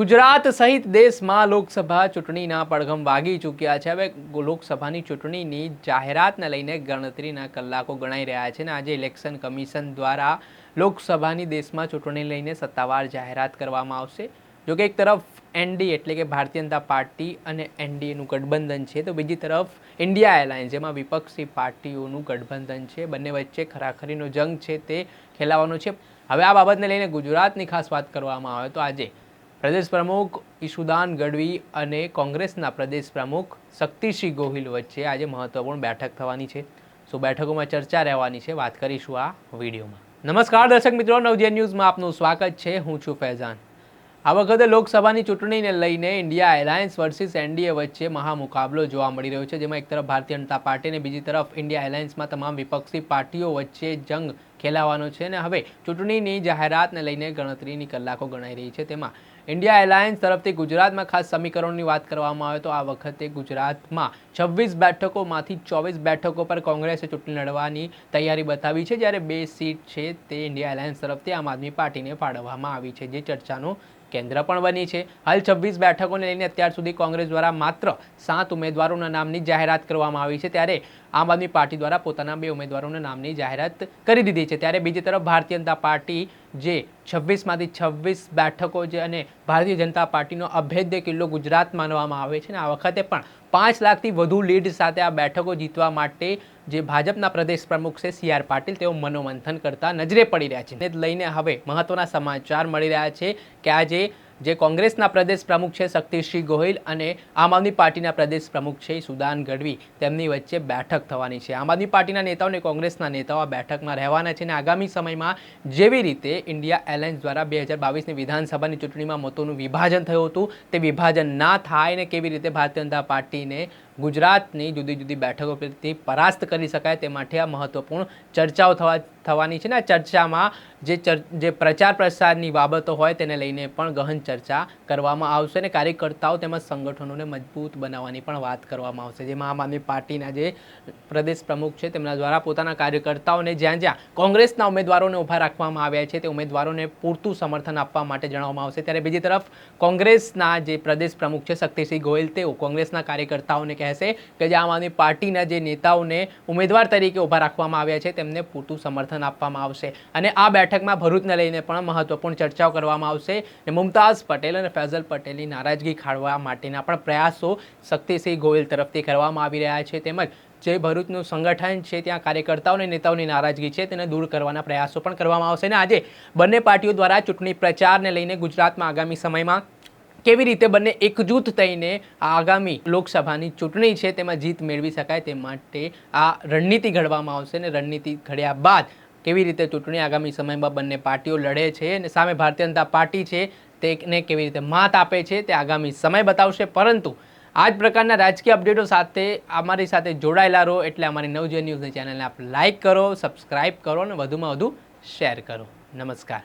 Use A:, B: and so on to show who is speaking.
A: ગુજરાત સહિત દેશમાં લોકસભા ચૂંટણીના પડઘમ વાગી ચૂક્યા છે. હવે લોકસભાની ચૂંટણીની જાહેરાતને લઈને ગણતરીના કલાકો ગણાઈ રહ્યા છે અને આજે ઇલેક્શન કમિશન દ્વારા લોકસભાની દેશમાં ચૂંટણી લઈને સત્તાવાર જાહેરાત કરવામાં આવશે. જોકે એક તરફ એનડી એટલે કે ભારતીય જનતા પાર્ટી અને એનડીએનું ગઠબંધન છે, તો બીજી તરફ ઇન્ડિયા એલાયન્સ જેમાં વિપક્ષી પાર્ટીઓનું ગઠબંધન છે. બંને વચ્ચે ખરાખરીનો જંગ છે, તે ખેલાવાનો છે. હવે આ બાબતને લઈને ગુજરાતની ખાસ વાત કરવામાં આવે તો આજે પ્રદેશ પ્રમુખ ઈશુદાન ગઢવી અને કોંગ્રેસના પ્રદેશ પ્રમુખ શક્તિસિંહ ગોહિલ વચ્ચે આજે મહત્વપૂર્ણ બેઠક થવાની છે. સો બેઠકોમાં ચર્ચા રહેવાની છે. વાત કરીશું આ વિડીયોમાં. નમસ્કાર, દર્શક મિત્રો. નવજીવન ન્યૂઝમાં આપનું સ્વાગત છે. હું છું ફૈઝાન. આ વખતે લોકસભાની ચૂંટણીને લઈને ઇન્ડિયા એલાયન્સ વર્સિસ એનડીએ વચ્ચે મહામુકાબલો જોવા મળી રહ્યો છે. જેમાં એક તરફ ભારતીય જનતા પાર્ટી અને બીજી તરફ ઇન્ડિયા એલાયન્સમાં તમામ વિપક્ષી પાર્ટીઓ વચ્ચે જંગ ખેલાવાનો છે અને હવે ચૂંટણીની જાહેરાતને લઈને ગણતરીની કલાકો ગણાઈ રહી છે. તેમાં ઇન્ડિયા એલાયન્સ તરફથી ગુજરાતમાં ખાસ સમીકરણોની વાત કરવામાં આવે તો આ વખતે ગુજરાતમાં છવ્વીસ બેઠકોમાંથી ચોવીસ બેઠકો પર કોંગ્રેસે ચૂંટણી લડવાની તૈયારી બતાવી છે. જ્યારે બે સીટ છે તે ઇન્ડિયા એલાયન્સ તરફથી આમ આદમી પાર્ટીને ફાળવવામાં આવી છે, જે ચર્ચાનું કેન્દ્ર પણ બની છે. હાલ છવ્વીસ બેઠકોને લઈને અત્યાર સુધી કોંગ્રેસ દ્વારા માત્ર સાત ઉમેદવારોના નામની જાહેરાત કરવામાં આવી છે. ત્યારે આમ આદમી પાર્ટી દ્વારા પોતાના બે ઉમેદવારોના નામની જાહેરાત કરી દીધી છે. ત્યારે બીજી તરફ ભારતીય જનતા પાર્ટી જે છવ્વીસમાંથી છવ્વીસ બેઠકો છે અને ભારતીય જનતા પાર્ટીનો અભેદ્ય કિલ્લો ગુજરાત માનવામાં આવે છે અને આ વખતે પણ પાંચ લાખથી વધુ લીડ સાથે આ બેઠકો જીતવા માટે જે ભાજપના પ્રદેશ પ્રમુખ છે સી આર પાટીલ તેઓ મનોમંથન કરતા નજરે પડી રહ્યા છે. ને લઈને હવે મહત્વના સમાચાર મળી રહ્યા છે કે આજે જે કોંગ્રેસના પ્રદેશ પ્રમુખ છે શક્તિસિંહ ગોહિલ અને આમ આદમી પાર્ટીના પ્રદેશ પ્રમુખ છે સુદાન ગઢવી. તેમની વચ્ચે બેઠક થવાની છે. આમ આદમી પાર્ટીના નેતાઓ અને કોંગ્રેસના નેતાઓ આ બેઠકમાં રહેવાના છે અને આગામી સમયમાં જેવી રીતે ઇન્ડિયા એલાયન્સ દ્વારા બે હજાર બાવીસની વિધાનસભાની ચૂંટણીમાં મતોનું વિભાજન થયું હતું, તે વિભાજન ના થાય ને કેવી રીતે ભારતીય જનતા પાર્ટીને ગુજરાતની જુદી જુદી બેઠકો પરથી પરાસ્ત કરી શકાય તે માટે આ મહત્વપૂર્ણ ચર્ચાઓ થવા થવાની છે ને આ ચર્ચામાં જે જે પ્રચાર પ્રસારની બાબતો હોય તેને લઈને પણ ગહન ચર્ચા કરવામાં આવશે અને કાર્યકર્તાઓ તેમજ સંગઠનોને મજબૂત બનાવવાની પણ વાત કરવામાં આવશે. જેમાં આમ આદમી પાર્ટીના જે પ્રદેશ પ્રમુખ છે તેમના દ્વારા પોતાના કાર્યકર્તાઓને જ્યાં જ્યાં કોંગ્રેસના ઉમેદવારોને ઊભા રાખવામાં આવ્યા છે તે ઉમેદવારોને પૂરતું સમર્થન આપવા માટે જણાવવામાં આવશે. ત્યારે બીજી તરફ કોંગ્રેસના જે પ્રદેશ પ્રમુખ છે શક્તિસિંહ ગોયલ તેઓ કોંગ્રેસના કાર્યકર્તાઓને કહેશે કે જે આમ આદમી પાર્ટીના જે નેતાઓને ઉમેદવાર તરીકે ઊભા રાખવામાં આવ્યા છે, તેમને પૂરતું સમર્થન આપવામાં આવશે. અને આ બેઠકમાં ભરૂચને લઈને પણ મહત્વપૂર્ણ ચર્ચાઓ કરવામાં આવશે. અને મુમતાઝ પટેલ અને ફૈઝલ પટેલની નારાજગી ખાળવા માટેના પણ પ્રયાસો શક્તિસિંહ ગોયલ તરફથી કરવામાં આવી રહ્યા છે. તેમજ જે ભરૂચનું સંગઠન છે, ત્યાં કાર્યકર્તાઓ અને નેતાઓની નારાજગી છે, તેને દૂર કરવાના પ્રયાસો પણ કરવામાં આવશે. અને આજે બંને પાર્ટીઓ દ્વારા ચૂંટણી પ્રચારને લઈને ગુજરાતમાં આગામી સમયમાં કેવી રીતે બંને એકજૂથ થઈને આગામી લોકસભાની ચૂંટણી છે તેમાં જીત મેળવી શકાય તે માટે આ રણનીતિ ઘડવામાં આવશે અને રણનીતિ ઘડ્યા બાદ કેવી રીતે ચૂંટણી આગામી સમયમાં બંને પાર્ટીઓ લડે છે અને સામે ભારતીય જનતા પાર્ટી છે તેને કેવી રીતે માત આપે છે તે આગામી સમય બતાવશે. પરંતુ આ જ પ્રકારના રાજકીય અપડેટો સાથે અમારી સાથે જોડાયેલા રહો એટલે અમારી નવજીવન ન્યૂઝની ચેનલને આપ લાઇક કરો, સબસ્ક્રાઇબ કરો અને વધુમાં વધુ શેર કરો. નમસ્કાર.